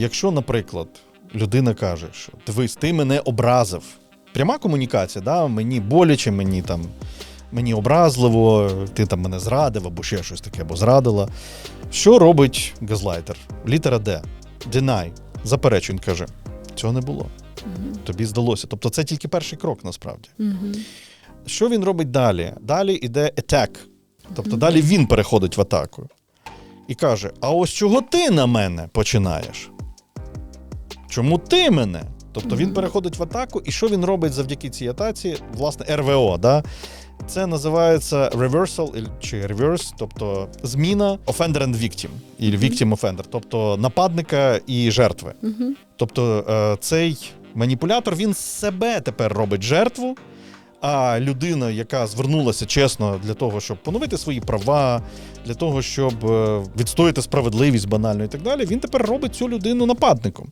Якщо, наприклад, людина каже, що дивись, ти мене образив. Пряма комунікація, да? мені боляче, мені там мені образливо, ти там мене зрадив або ще щось таке, або зрадила. Що робить газлайтер? Літера Д. Deny. Заперечує, він каже: цього не було. Тобі здалося. Тобто це тільки перший крок насправді. Мгм. Що він робить далі? Далі йде attack. Тобто далі він переходить в атаку. І каже: А ось чого ти на мене починаєш? Чому ти мене? Тобто він переходить в атаку, і що він робить завдяки цій атаці? Власне, РВО. Да? Це називається reversal чи reverse, тобто зміна offender and victim, і victim offender, тобто нападника і жертви. Тобто е, цей маніпулятор він себе тепер робить жертву. А людина, яка звернулася чесно для того, щоб поновити свої права, для того, щоб е, відстояти справедливість банально і так далі, він тепер робить цю людину нападником.